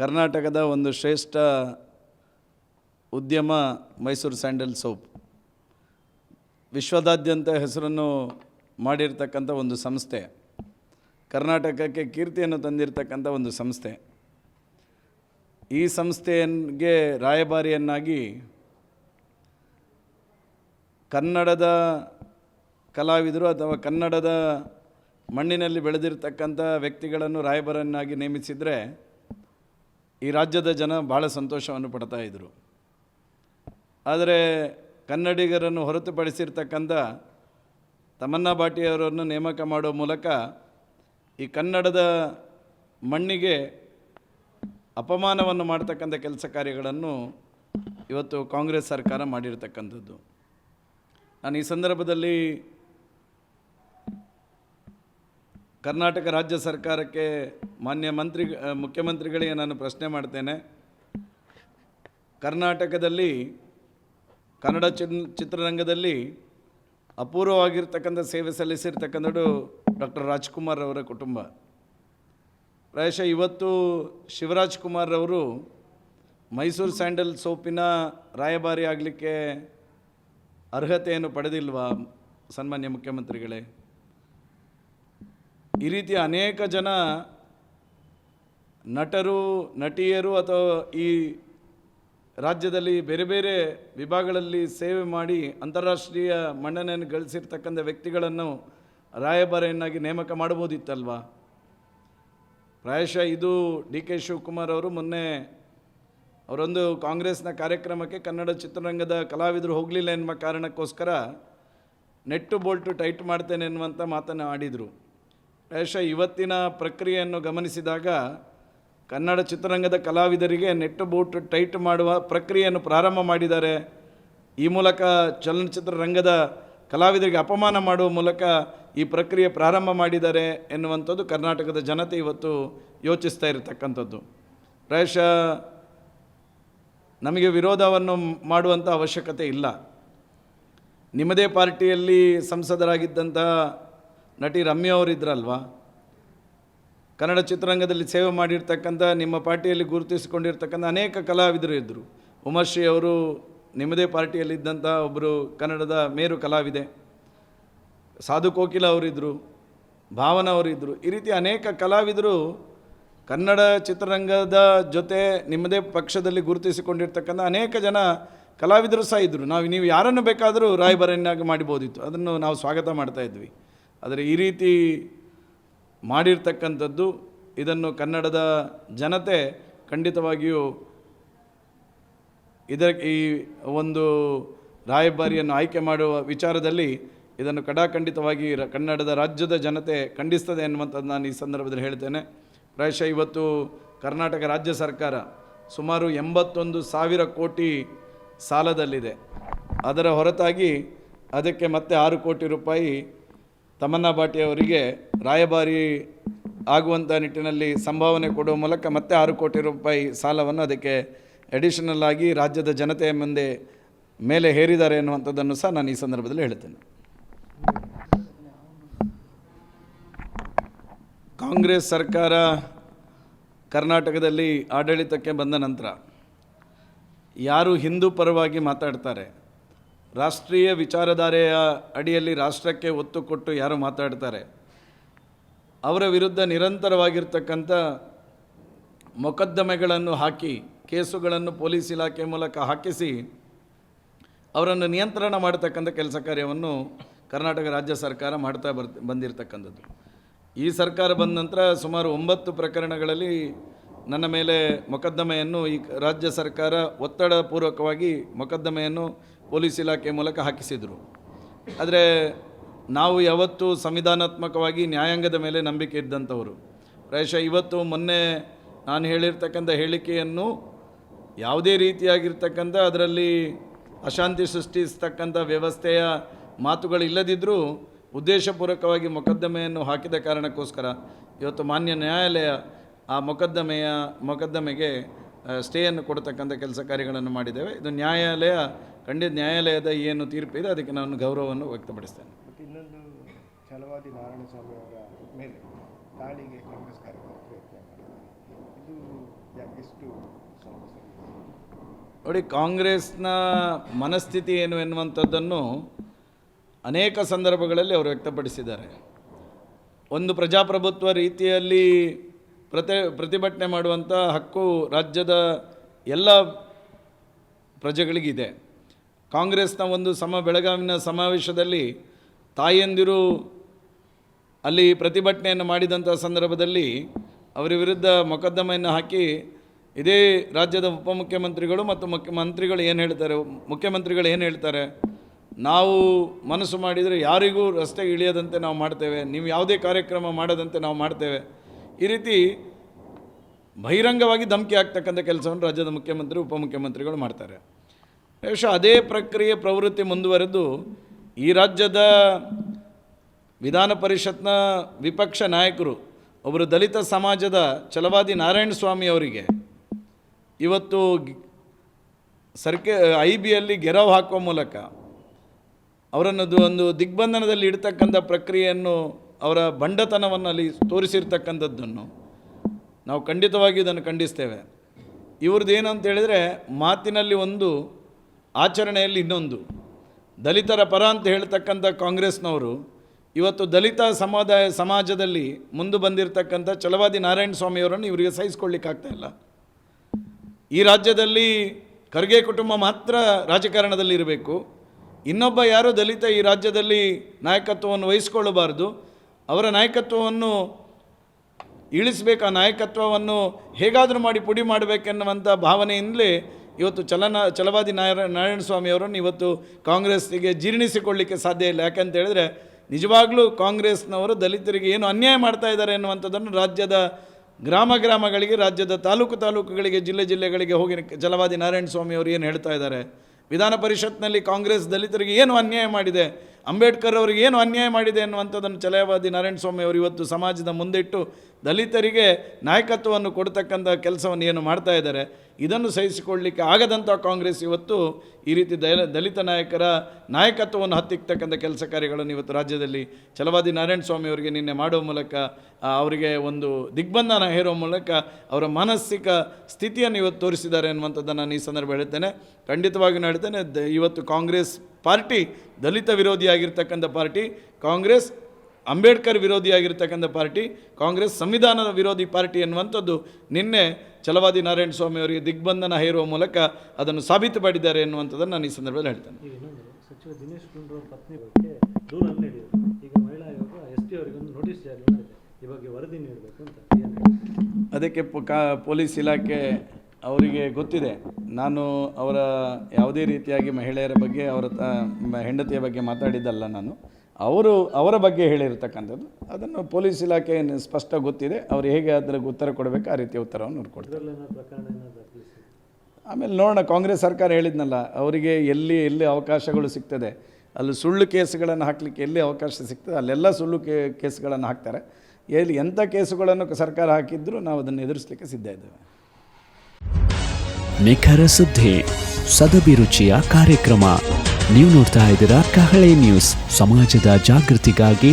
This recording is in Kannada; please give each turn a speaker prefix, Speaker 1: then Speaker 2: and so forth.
Speaker 1: ಕರ್ನಾಟಕದ ಒಂದು ಶ್ರೇಷ್ಠ ಉದ್ಯಮ ಮೈಸೂರು ಸ್ಯಾಂಡಲ್ ಸೋಪ್. ವಿಶ್ವದಾದ್ಯಂತ ಹೆಸರನ್ನು ಮಾಡಿರ್ತಕ್ಕಂಥ ಒಂದು ಸಂಸ್ಥೆ. ಕರ್ನಾಟಕಕ್ಕೆ ಕೀರ್ತಿಯನ್ನು ತಂದಿರತಕ್ಕಂಥ ಒಂದು ಸಂಸ್ಥೆ. ಈ ಸಂಸ್ಥೆಗೆ ರಾಯಭಾರಿಯನ್ನಾಗಿ ಕನ್ನಡದ ಕಲಾವಿದರು ಅಥವಾ ಕನ್ನಡದ ಮಣ್ಣಿನಲ್ಲಿ ಬೆಳೆದಿರ್ತಕ್ಕಂಥ ವ್ಯಕ್ತಿಗಳನ್ನು ರಾಯಭಾರನ್ನಾಗಿ ನೇಮಿಸಿದರೆ ಈ ರಾಜ್ಯದ ಜನ ಭಾಳ ಸಂತೋಷವನ್ನು ಪಡ್ತಾ ಇದ್ದರು ಆದರೆ ಕನ್ನಡಿಗರನ್ನು ಹೊರತುಪಡಿಸಿರ್ತಕ್ಕಂಥ ತಮನ್ನಾ ಭಾಟಿಯವರನ್ನು ನೇಮಕ ಮಾಡೋ ಮೂಲಕ ಈ ಕನ್ನಡದ ಮಣ್ಣಿಗೆ ಅಪಮಾನವನ್ನು ಮಾಡ್ತಕ್ಕಂಥ ಕೆಲಸ ಕಾರ್ಯಗಳನ್ನು ಇವತ್ತು ಕಾಂಗ್ರೆಸ್ ಸರ್ಕಾರ ಮಾಡಿರ್ತಕ್ಕಂಥದ್ದು. ನಾನು ಈ ಸಂದರ್ಭದಲ್ಲಿ ಕರ್ನಾಟಕ ರಾಜ್ಯ ಸರ್ಕಾರಕ್ಕೆ ಮಾನ್ಯ ಮಂತ್ರಿ ಮುಖ್ಯಮಂತ್ರಿಗಳಿಗೆ ನಾನು ಪ್ರಶ್ನೆ ಮಾಡ್ತೇನೆ. ಕರ್ನಾಟಕದಲ್ಲಿ, ಕನ್ನಡ ಚಿತ್ರರಂಗದಲ್ಲಿ ಅಪೂರ್ವವಾಗಿರ್ತಕ್ಕಂಥ ಸೇವೆ ಸಲ್ಲಿಸಿರ್ತಕ್ಕಂಥದ್ದು ಡಾಕ್ಟರ್ ರಾಜ್ಕುಮಾರ್ ಅವರ ಕುಟುಂಬ. ಪ್ರಾಯಶಃ ಇವತ್ತು ಶಿವರಾಜ್ ಕುಮಾರ್ ಅವರು ಮೈಸೂರು ಸ್ಯಾಂಡಲ್ ಸೋಪಿನ ರಾಯಭಾರಿ ಆಗಲಿಕ್ಕೆ ಅರ್ಹತೆಯನ್ನು ಪಡೆದಿಲ್ವಾ, ಸನ್ಮಾನ್ಯ ಮುಖ್ಯಮಂತ್ರಿಗಳೇ? ಈ ರೀತಿ ಅನೇಕ ಜನ ನಟರು, ನಟಿಯರು ಅಥವಾ ಈ ರಾಜ್ಯದಲ್ಲಿ ಬೇರೆ ಬೇರೆ ವಿಭಾಗಗಳಲ್ಲಿ ಸೇವೆ ಮಾಡಿ ಅಂತಾರಾಷ್ಟ್ರೀಯ ಮನ್ನಣೆಯನ್ನು ಗಳಿಸಿರ್ತಕ್ಕಂಥ ವ್ಯಕ್ತಿಗಳನ್ನು ರಾಯಭಾರಿಯನ್ನಾಗಿ ನೇಮಕ ಮಾಡ್ಬೋದಿತ್ತಲ್ವಾ ಪ್ರಾಯಶಃ ಇದು ಡಿ ಕೆ ಶಿವಕುಮಾರ್ ಅವರು ಮೊನ್ನೆ ಅವರೊಂದು ಕಾಂಗ್ರೆಸ್ನ ಕಾರ್ಯಕ್ರಮಕ್ಕೆ ಕನ್ನಡ ಚಿತ್ರರಂಗದ ಕಲಾವಿದರು ಹೋಗಲಿಲ್ಲ ಎನ್ನುವ ಕಾರಣಕ್ಕೋಸ್ಕರ ನೆಟ್ಟು ಬೋಲ್ಟು ಟೈಟ್ ಮಾಡ್ತೇನೆ ಎನ್ನುವಂಥ ಮಾತನ್ನು ಆಡಿದರು. ಪ್ರಾಯಶಃ ಇವತ್ತಿನ ಪ್ರಕ್ರಿಯೆಯನ್ನು ಗಮನಿಸಿದಾಗ ಕನ್ನಡ ಚಿತ್ರರಂಗದ ಕಲಾವಿದರಿಗೆ ನೆಟ್ಟು ಬೂಟ್ ಟೈಟ್ ಮಾಡುವ ಪ್ರಕ್ರಿಯೆಯನ್ನು ಪ್ರಾರಂಭ ಮಾಡಿದ್ದಾರೆ. ಈ ಮೂಲಕ ಚಲನಚಿತ್ರ ರಂಗದ ಕಲಾವಿದರಿಗೆ ಅಪಮಾನ ಮಾಡುವ ಮೂಲಕ ಈ ಪ್ರಕ್ರಿಯೆ ಪ್ರಾರಂಭ ಮಾಡಿದ್ದಾರೆ ಎನ್ನುವಂಥದ್ದು ಕರ್ನಾಟಕದ ಜನತೆ ಇವತ್ತು ಯೋಚಿಸ್ತಾ ಇರತಕ್ಕಂಥದ್ದು. ಪ್ರಾಯಶಃ ನಮಗೆ ವಿರೋಧವನ್ನು ಮಾಡುವಂಥ ಅವಶ್ಯಕತೆ ಇಲ್ಲ. ನಿಮ್ಮದೇ ಪಾರ್ಟಿಯಲ್ಲಿ ಸಂಸದರಾಗಿದ್ದಂತಹ ನಟಿ ರಮ್ಯ ಅವರಿದ್ರಲ್ವಾ? ಕನ್ನಡ ಚಿತ್ರರಂಗದಲ್ಲಿ ಸೇವೆ ಮಾಡಿರ್ತಕ್ಕಂಥ, ನಿಮ್ಮ ಪಾರ್ಟಿಯಲ್ಲಿ ಗುರುತಿಸಿಕೊಂಡಿರ್ತಕ್ಕಂಥ ಅನೇಕ ಕಲಾವಿದರು ಇದ್ದರು ಉಮಾಶ್ರೀ ಅವರು ನಿಮ್ಮದೇ ಪಾರ್ಟಿಯಲ್ಲಿದ್ದಂಥ ಒಬ್ಬರು ಕನ್ನಡದ ಮೇರು ಕಲಾವಿದೆ. ಸಾಧು ಕೋಕಿಲ ಅವರಿದ್ದರು ಭಾವನ ಅವರಿದ್ದರು ಈ ರೀತಿ ಅನೇಕ ಕಲಾವಿದರು ಕನ್ನಡ ಚಿತ್ರರಂಗದ ಜೊತೆ ನಿಮ್ಮದೇ ಪಕ್ಷದಲ್ಲಿ ಗುರುತಿಸಿಕೊಂಡಿರ್ತಕ್ಕಂಥ ಅನೇಕ ಜನ ಕಲಾವಿದರು ಸಹ ಇದ್ದರು ನಾವು ನೀವು ಯಾರನ್ನು ಬೇಕಾದರೂ ರಾಯಭಾರಿಯನ್ನಾಗಿ ಮಾಡಿಬೋದಿತ್ತು. ಅದನ್ನು ನಾವು ಸ್ವಾಗತ ಮಾಡ್ತಾ ಇದ್ವಿ. ಆದರೆ ಈ ರೀತಿ ಮಾಡಿರ್ತಕ್ಕಂಥದ್ದು ಇದನ್ನು ಕನ್ನಡದ ಜನತೆ ಖಂಡಿತವಾಗಿಯೂ ಇದರ ಈ ಒಂದು ರಾಯಭಾರಿಯನ್ನು ಆಯ್ಕೆ ಮಾಡುವ ವಿಚಾರದಲ್ಲಿ ಇದನ್ನು ಕಡಾಖಂಡಿತವಾಗಿ ಕನ್ನಡದ ರಾಜ್ಯದ ಜನತೆ ಖಂಡಿಸ್ತದೆ ಎನ್ನುವಂಥದ್ದು ನಾನು ಈ ಸಂದರ್ಭದಲ್ಲಿ ಹೇಳ್ತೇನೆ. ಪ್ರಾಯಶಃ ಇವತ್ತು ಕರ್ನಾಟಕ ರಾಜ್ಯ ಸರ್ಕಾರ ಸುಮಾರು ಎಂಬತ್ತೊಂದು ಸಾವಿರ ಕೋಟಿ ಸಾಲದಲ್ಲಿದೆ. ಅದರ ಹೊರತಾಗಿ ಅದಕ್ಕೆ ಮತ್ತೆ ಆರು ಕೋಟಿ ರೂಪಾಯಿ ತಮನ್ನಾ ಭಾಟಿ ಅವರಿಗೆ ರಾಯಭಾರಿ ಆಗುವಂಥ ನಿಟ್ಟಿನಲ್ಲಿ ಸಂಭಾವನೆ ಕೊಡುವ ಮೂಲಕ ಮತ್ತೆ ಆರು ಕೋಟಿ ರೂಪಾಯಿ ಸಾಲವನ್ನು ಅದಕ್ಕೆ ಅಡಿಷನಲ್ ಆಗಿ ರಾಜ್ಯದ ಜನತೆಯ ಮುಂದೆ ಮೇಲೆ ಹೇರಿದ್ದಾರೆ ಎನ್ನುವಂಥದ್ದನ್ನು ಸಹ ನಾನು ಈ ಸಂದರ್ಭದಲ್ಲಿ ಹೇಳ್ತೇನೆ. ಕಾಂಗ್ರೆಸ್ ಸರ್ಕಾರ ಕರ್ನಾಟಕದಲ್ಲಿ ಆಡಳಿತಕ್ಕೆ ಬಂದ ನಂತರ ಯಾರು ಹಿಂದೂ ಪರವಾಗಿ ಮಾತಾಡ್ತಾರೆ? ರಾಷ್ಟ್ರೀಯ ವಿಚಾರಧಾರೆಯ ಅಡಿಯಲ್ಲಿ ರಾಷ್ಟ್ರಕ್ಕೆ ಒತ್ತು ಕೊಟ್ಟು ಯಾರು ಮಾತಾಡ್ತಾರೆ? ಅವರ ವಿರುದ್ಧ ನಿರಂತರವಾಗಿರ್ತಕ್ಕಂಥ ಮೊಕದ್ದಮೆಗಳನ್ನು ಹಾಕಿ, ಕೇಸುಗಳನ್ನು ಪೊಲೀಸ್ ಇಲಾಖೆ ಮೂಲಕ ಹಾಕಿಸಿ, ಅವರನ್ನು ನಿಯಂತ್ರಣ ಮಾಡತಕ್ಕಂಥ ಕೆಲಸ ಕಾರ್ಯವನ್ನು ಕರ್ನಾಟಕ ರಾಜ್ಯ ಸರ್ಕಾರ ಮಾಡ್ತಾ ಬರ್ ಬಂದಿರತಕ್ಕಂಥದ್ದು. ಈ ಸರ್ಕಾರ ಬಂದ ನಂತರ ಸುಮಾರು ಒಂಬತ್ತು ಪ್ರಕರಣಗಳಲ್ಲಿ ನನ್ನ ಮೇಲೆ ಮೊಕದ್ದಮೆಯನ್ನು ಈ ರಾಜ್ಯ ಸರ್ಕಾರ ಒತ್ತಡ ಪೂರ್ವಕವಾಗಿ ಮೊಕದ್ದಮೆಯನ್ನು ಪೊಲೀಸ್ ಇಲಾಖೆ ಮೂಲಕ ಹಾಕಿಸಿದರು. ಆದರೆ ನಾವು ಯಾವತ್ತೂ ಸಂವಿಧಾನಾತ್ಮಕವಾಗಿ ನ್ಯಾಯಾಂಗದ ಮೇಲೆ ನಂಬಿಕೆ ಇದ್ದಂಥವರು. ಪ್ರಾಯಶಃ ಇವತ್ತು ಮೊನ್ನೆ ನಾನು ಹೇಳಿರ್ತಕ್ಕಂಥ ಹೇಳಿಕೆಯನ್ನು ಯಾವುದೇ ರೀತಿಯಾಗಿರ್ತಕ್ಕಂಥ ಅದರಲ್ಲಿ ಅಶಾಂತಿ ಸೃಷ್ಟಿಸ್ತಕ್ಕಂಥ ವ್ಯವಸ್ಥೆಯ ಮಾತುಗಳಿಲ್ಲದಿದ್ದರೂ ಉದ್ದೇಶಪೂರ್ವಕವಾಗಿ ಮೊಕದ್ದಮೆಯನ್ನು ಹಾಕಿದ ಕಾರಣಕ್ಕೋಸ್ಕರ ಇವತ್ತು ಮಾನ್ಯ ನ್ಯಾಯಾಲಯ ಆ ಮೊಕದ್ದಮೆಯ ಮೊಕದ್ದಮೆಗೆ ಸ್ಟೇಯನ್ನು ಕೊಡ್ತಕ್ಕಂಥ ಕೆಲಸ ಕಾರ್ಯಗಳನ್ನು ಮಾಡಿದ್ದೇವೆ. ಇದು ನ್ಯಾಯಾಲಯ ಖಂಡಿತ ನ್ಯಾಯಾಲಯದ ಏನು ತೀರ್ಪಿದೆ ಅದಕ್ಕೆ ನಾನು ಗೌರವವನ್ನು ವ್ಯಕ್ತಪಡಿಸ್ತೇನೆ.
Speaker 2: ಇನ್ನೊಂದು ಛಲವಾದಿ ನಾರಾಯಣಸ್ವಾಮಿ ಅವರ ಮೇಲೆ ದಾಳಿಗೆ ಕಾಂಗ್ರೆಸ್ ಕಾರ್ಯಕರ್ತರು ಇದು ಎಷ್ಟು ಸರಿ
Speaker 1: ನೋಡಿ ಕಾಂಗ್ರೆಸ್ನ ಮನಸ್ಥಿತಿ ಏನು ಎನ್ನುವಂಥದ್ದನ್ನು ಅನೇಕ ಸಂದರ್ಭಗಳಲ್ಲಿ ಅವರು ವ್ಯಕ್ತಪಡಿಸಿದ್ದಾರೆ. ಒಂದು ಪ್ರಜಾಪ್ರಭುತ್ವ ರೀತಿಯಲ್ಲಿ ಪ್ರತಿ ಪ್ರತಿಭಟನೆ ಮಾಡುವಂಥ ಹಕ್ಕು ರಾಜ್ಯದ ಎಲ್ಲ ಪ್ರಜೆಗಳಿಗಿದೆ. ಕಾಂಗ್ರೆಸ್ನ ಒಂದು ಸಮ ಬೆಳಗಾವಿನ ಸಮಾವೇಶದಲ್ಲಿ ತಾಯಂದಿರು ಅಲ್ಲಿ ಪ್ರತಿಭಟನೆಯನ್ನು ಮಾಡಿದಂಥ ಸಂದರ್ಭದಲ್ಲಿ ಅವರ ವಿರುದ್ಧ ಮೊಕದ್ದಮೆಯನ್ನು ಹಾಕಿ ಇದೇ ರಾಜ್ಯದ ಉಪಮುಖ್ಯಮಂತ್ರಿಗಳು ಮತ್ತು ಮುಖ್ಯ ಮಂತ್ರಿಗಳು ಏನು ಹೇಳ್ತಾರೆ, ಮುಖ್ಯಮಂತ್ರಿಗಳು ಏನು ಹೇಳ್ತಾರೆ, ನಾವು ಮನಸ್ಸು ಮಾಡಿದರೆ ಯಾರಿಗೂ ರಸ್ತೆಗೆ ಇಳಿಯದಂತೆ ನಾವು ಮಾಡ್ತೇವೆ, ನೀವು ಯಾವುದೇ ಕಾರ್ಯಕ್ರಮ ಮಾಡದಂತೆ ನಾವು ಮಾಡ್ತೇವೆ ಈ ರೀತಿ ಬಹಿರಂಗವಾಗಿ ಧಮಕಿ ಆಗ್ತಕ್ಕಂಥ ಕೆಲಸವನ್ನು ರಾಜ್ಯದ ಮುಖ್ಯಮಂತ್ರಿ, ಉಪಮುಖ್ಯಮಂತ್ರಿಗಳು ಮಾಡ್ತಾರೆ. ಬಹುಶಃ ಅದೇ ಪ್ರಕ್ರಿಯೆ ಪ್ರವೃತ್ತಿ ಮುಂದುವರೆದು ಈ ರಾಜ್ಯದ ವಿಧಾನ ಪರಿಷತ್ನ ವಿಪಕ್ಷ ನಾಯಕರು, ಒಬ್ಬರು ದಲಿತ ಸಮಾಜದ ಛಲವಾದಿ ನಾರಾಯಣ ಸ್ವಾಮಿ ಅವರಿಗೆ ಇವತ್ತು ಸರ್ಕೆ ಐ ಬಿಯಲ್ಲಿ ಗೆರವು ಹಾಕುವ ಮೂಲಕ ಅವರನ್ನು ಒಂದು ದಿಗ್ಬಂಧನದಲ್ಲಿ ಇಡ್ತಕ್ಕಂಥ ಪ್ರಕ್ರಿಯೆಯನ್ನು ಅವರ ಬಂಡತನವನ್ನು ಅಲ್ಲಿ ತೋರಿಸಿರ್ತಕ್ಕಂಥದ್ದನ್ನು ನಾವು ಖಂಡಿತವಾಗಿ ಇದನ್ನು ಖಂಡಿಸ್ತೇವೆ. ಇವ್ರದ್ದು ಏನು ಅಂತ ಹೇಳಿದರೆ ಮಾತಿನಲ್ಲಿ ಒಂದು, ಆಚರಣೆಯಲ್ಲಿ ಇನ್ನೊಂದು. ದಲಿತರ ಪರ ಅಂತ ಹೇಳ್ತಕ್ಕಂಥ ಕಾಂಗ್ರೆಸ್ನವರು ಇವತ್ತು ದಲಿತ ಸಮುದಾಯ ಸಮಾಜದಲ್ಲಿ ಮುಂದೆ ಬಂದಿರತಕ್ಕಂಥ ಛಲವಾದಿ ನಾರಾಯಣ ಸ್ವಾಮಿಯವರನ್ನು ಇವರಿಗೆ ಸಹಿಸ್ಕೊಳ್ಳಿಕ್ಕಾಗ್ತಾ ಇಲ್ಲ. ಈ ರಾಜ್ಯದಲ್ಲಿ ಖರ್ಗೆ ಕುಟುಂಬ ಮಾತ್ರ ರಾಜಕಾರಣದಲ್ಲಿ ಇರಬೇಕು. ಇನ್ನೊಬ್ಬ ಯಾರೋ ದಲಿತ ಈ ರಾಜ್ಯದಲ್ಲಿ ನಾಯಕತ್ವವನ್ನು ವಹಿಸ್ಕೊಳ್ಳಬಾರ್ದು ಅವರ ನಾಯಕತ್ವವನ್ನು ಇಳಿಸಬೇಕು, ಆ ನಾಯಕತ್ವವನ್ನು ಹೇಗಾದರೂ ಮಾಡಿ ಪುಡಿ ಮಾಡಬೇಕೆನ್ನುವಂಥ ಭಾವನೆಯಿಂದಲೇ ಇವತ್ತು ಚಲನ, ಚಲವಾದಿ ನಾರಾಯಣ ನಾರಾಯಣ ಸ್ವಾಮಿ ಅವರನ್ನು ಇವತ್ತು ಕಾಂಗ್ರೆಸ್ಸಿಗೆ ಜೀರ್ಣಿಸಿಕೊಳ್ಳಿಕ್ಕೆ ಸಾಧ್ಯ ಇಲ್ಲ. ಯಾಕಂತ ಹೇಳಿದ್ರೆ, ನಿಜವಾಗಲೂ ಕಾಂಗ್ರೆಸ್ನವರು ದಲಿತರಿಗೆ ಏನು ಅನ್ಯಾಯ ಮಾಡ್ತಾ ಇದ್ದಾರೆ ಎನ್ನುವಂಥದ್ದನ್ನು ರಾಜ್ಯದ ಗ್ರಾಮ ಗ್ರಾಮಗಳಿಗೆ, ರಾಜ್ಯದ ತಾಲೂಕು ತಾಲೂಕುಗಳಿಗೆ, ಜಿಲ್ಲೆ ಜಿಲ್ಲೆಗಳಿಗೆ ಹೋಗಿ ಚಲವಾದಿ ನಾರಾಯಣ ಸ್ವಾಮಿ ಅವರು ಏನು ಹೇಳ್ತಾ ಇದ್ದಾರೆ? ವಿಧಾನ ಪರಿಷತ್ನಲ್ಲಿ ಕಾಂಗ್ರೆಸ್ ದಲಿತರಿಗೆ ಏನು ಅನ್ಯಾಯ ಮಾಡಿದೆ? ಅಂಬೇಡ್ಕರ್ ಅವರಿಗೆ ಏನು ಅನ್ಯಾಯ ಮಾಡಿದೆ ಎನ್ನುವಂಥದ್ದನ್ನು ಚಲಯವಾದಿ ನಾರಾಯಣ ಸ್ವಾಮಿ ಅವರು ಇವತ್ತು ಸಮಾಜದ ಮುಂದಿಟ್ಟು ದಲಿತರಿಗೆ ನಾಯಕತ್ವವನ್ನು ಕೊಡ್ತಕ್ಕಂಥ ಕೆಲಸವನ್ನು ಏನು ಮಾಡ್ತಾ ಇದ್ದಾರೆ, ಇದನ್ನು ಸಹಿಸಿಕೊಳ್ಳಲಿಕ್ಕೆ ಆಗದಂಥ ಕಾಂಗ್ರೆಸ್ ಇವತ್ತು ಈ ರೀತಿ ದಲ, ದಲಿತ ನಾಯಕರ ನಾಯಕತ್ವವನ್ನು ಹತ್ತಿಕ್ತಕ್ಕಂಥ ಕೆಲಸ ಕಾರ್ಯಗಳನ್ನು ಇವತ್ತು ರಾಜ್ಯದಲ್ಲಿ ಛಲವಾದಿ ನಾರಾಯಣ ಸ್ವಾಮಿ ಅವರಿಗೆ ನಿನ್ನೆ ಮಾಡುವ ಮೂಲಕ ಅವರಿಗೆ ಒಂದು ದಿಗ್ಬಂಧನ ಹೇರುವ ಮೂಲಕ ಅವರ ಮಾನಸಿಕ ಸ್ಥಿತಿಯನ್ನು ಇವತ್ತು ತೋರಿಸಿದ್ದಾರೆ ಅನ್ನುವಂಥದ್ದನ್ನು ನಾನು ಈ ಸಂದರ್ಭ ಹೇಳ್ತೇನೆ. ಖಂಡಿತವಾಗಿಯೂ ಹೇಳ್ತೇನೆ ಇವತ್ತು ಕಾಂಗ್ರೆಸ್ ಪಾರ್ಟಿ ದಲಿತ ವಿರೋಧಿಯಾಗಿರ್ತಕ್ಕಂಥ ಪಾರ್ಟಿ ಕಾಂಗ್ರೆಸ್ ಅಂಬೇಡ್ಕರ್ ವಿರೋಧಿಯಾಗಿರ್ತಕ್ಕಂಥ ಪಾರ್ಟಿ ಕಾಂಗ್ರೆಸ್ ಸಂವಿಧಾನದ ವಿರೋಧಿ ಪಾರ್ಟಿ ಎನ್ನುವಂಥದ್ದು ನಿನ್ನೆ ಚಲವಾದಿ ನಾರಾಯಣ ಸ್ವಾಮಿ ಅವರಿಗೆ ದಿಗ್ಬಂಧನ ಹೇರುವ ಮೂಲಕ ಅದನ್ನು ಸಾಬೀತುಪಡಿದ್ದಾರೆ ಎನ್ನುವಂಥದ್ದನ್ನು ನಾನು ಈ ಸಂದರ್ಭದಲ್ಲಿ ಹೇಳ್ತೇನೆ.
Speaker 3: ಸಚಿವ ದಿನೇಶ್ ಗುಂಡೂರಾವ್ ಪತ್ನಿ ಬಗ್ಗೆ ದೂರನ್ನು ನೀಡಿದರು. ಈಗ ಮಹಿಳಾ ಆಯೋಗ ಎಸ್ ಪಿ ಅವರಿಗೊಂದು ನೋಟಿಸ್ ಜಾರಿ ಮಾಡಿದೆ. ಈ ಬಗ್ಗೆ ವರದಿ ನೀಡಬೇಕು ಅಂತ
Speaker 1: ಅದಕ್ಕೆ ಪೊಲೀಸ್ ಇಲಾಖೆ ಅವರಿಗೆ ಗೊತ್ತಿದೆ. ನಾನು ಅವರ ಯಾವುದೇ ರೀತಿಯಾಗಿ ಮಹಿಳೆಯರ ಬಗ್ಗೆ ಅವರ ಹೆಂಡತಿಯ ಬಗ್ಗೆ ಮಾತಾಡಿದ್ದಲ್ಲ ನಾನು. ಅವರು ಅವರ ಬಗ್ಗೆ ಹೇಳಿರ್ತಕ್ಕಂಥದ್ದು. ಅದನ್ನು ಪೊಲೀಸ್ ಇಲಾಖೆ ಸ್ಪಷ್ಟ ಗೊತ್ತಿದೆ. ಅವರು ಹೇಗೆ ಅದಕ್ಕೆ ಉತ್ತರ ಕೊಡಬೇಕು ಆ ರೀತಿಯ ಉತ್ತರವನ್ನು
Speaker 3: ನೋಡ್ಕೊಡ್ತಾರೆ
Speaker 1: ಆಮೇಲೆ ನೋಡೋಣ ಕಾಂಗ್ರೆಸ್ ಸರ್ಕಾರ ಹೇಳಿದ್ನಲ್ಲ ಅವರಿಗೆ ಎಲ್ಲಿ ಎಲ್ಲಿ ಅವಕಾಶಗಳು ಸಿಗ್ತದೆ. ಅಲ್ಲಿ ಸುಳ್ಳು ಕೇಸುಗಳನ್ನು ಹಾಕಲಿಕ್ಕೆ ಎಲ್ಲಿ ಅವಕಾಶ ಸಿಗ್ತದೆ? ಅಲ್ಲೆಲ್ಲ ಸುಳ್ಳು ಕೇ ಕೇಸುಗಳನ್ನು ಹಾಕ್ತಾರೆ. ಎಲ್ಲಿ ಎಂಥ ಕೇಸುಗಳನ್ನು ಸರ್ಕಾರ ಹಾಕಿದ್ರೂ ನಾವು ಅದನ್ನು ಎದುರಿಸಲಿಕ್ಕೆ ಸಿದ್ಧ ಇದ್ದೇವೆ.
Speaker 4: ನಿಖರ ಸುದ್ದಿ ಸದಭಿರುಚಿಯ ಕಾರ್ಯಕ್ರಮ. ನೀವು ನೋಡ್ತಾ ಇದ್ದೀರಾ ಕಹಳೆ ನ್ಯೂಸ್. ಸಮಾಜದ ಜಾಗೃತಿಗಾಗಿ